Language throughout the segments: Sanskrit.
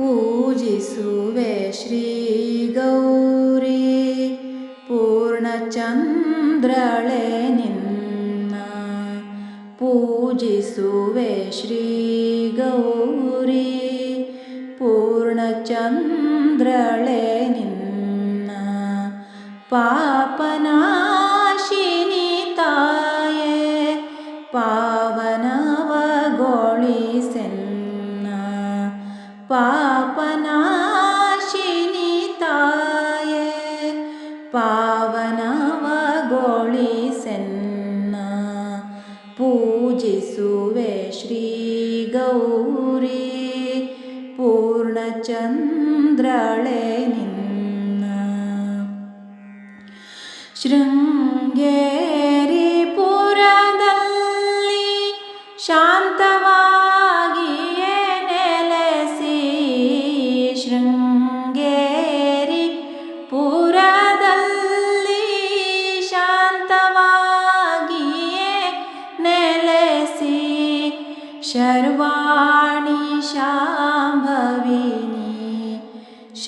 पूजिसुवे श्रीगौरी पूर्णचन्द्रळे निन्न। पूजिसुवे श्रीगौरी पूर्णचन्द्रळे निन्न। पापनाशिनि पावनवगोळिसेन्न पूजिसुवे श्रीगौरी पूर्णचन्द्रळे निन्न शृङ्गेरिपुरदल्लि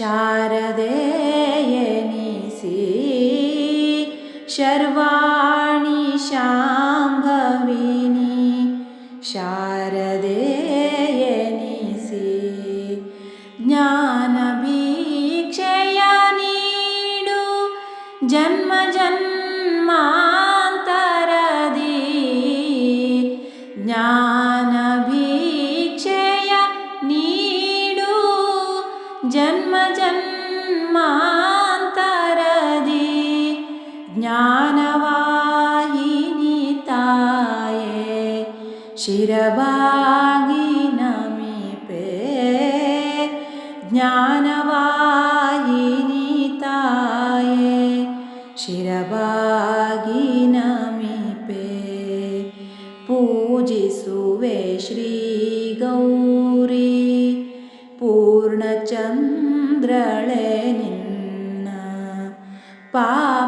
शारदेयनिसि शर्वाणि शाम्भविनि शारदेयनिसि ज्ञानभिक्षय नीडु जन्म जन्मान्तरदि शिरबागि नमिपे ज्ञानवाहिनि ताये शिरबागि नमिपे पूजिसुवे श्रीगौरी पूर्णचन्द्रळे निन्न पापनाशिनि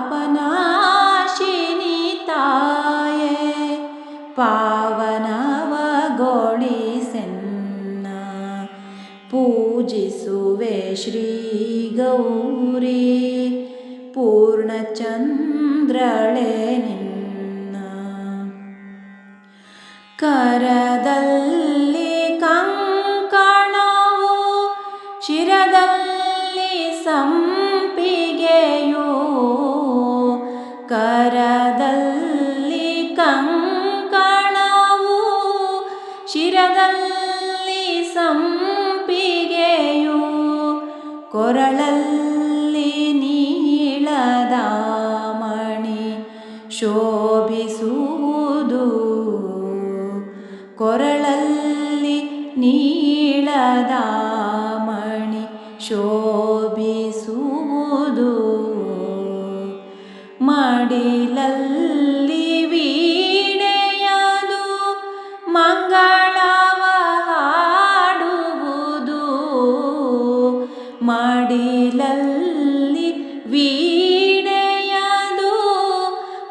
ಪೂಜಿಸುವೆ ಶ್ರೀ ಗೌರಿ. ಪೂರ್ಣಚಂದ್ರಳೆ ನಿನ್ನ. ಕರದಲ್ಲಿ ಕಂಕಣವು ಶಿರದಲ್ಲಿ ಸಂಪಿಗೆಯೋ. ಕರದಲ್ಲಿ ಕಂಕಣವು ಶಿರದಲ್ಲಿ ಸಂ ಕೊರಳಲ್ಲಿ ನೀಳದ ಮಣಿ ಶೋಭಿಸುವುದು. ಕೊರಳಲ್ಲಿ ನೀಳದ ಮಣಿ ಶೋಭಿಸುವುದು. ಮಡಿಲಲ್ಲಿ ಮಡಿಲಲ್ಲಿ ವೀಣೆಯದು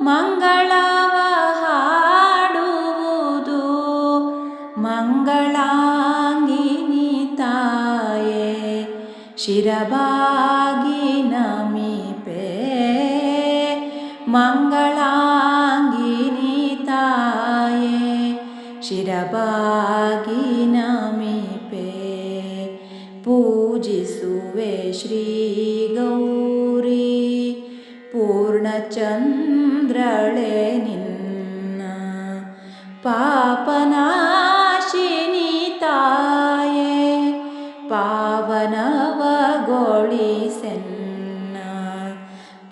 ಮಂಗಳವ ಹಾಡುವುದು ಮಂಗಳಾಂಗಿನಿ ತಾಯೇ ಶಿರಬಾಗಿ ನಮಿಪೆ ಮಂಗಳಾಂಗಿನಿ ತಾಯೇ ಶಿರಬಾಗಿ ನಮಿಪೆ पूजिसुवे श्रीगौरी पूर्णचन्द्रळे निन्न। पापनाशिनि ताये पावनवगोळिसेन्न।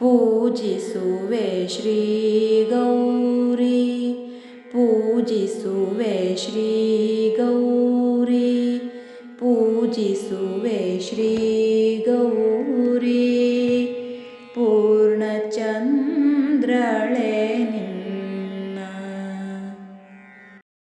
पूजिसुवे श्रीगौरी पूजिसुवे श्रीगौरी पूजिसुवे श्रीगौरी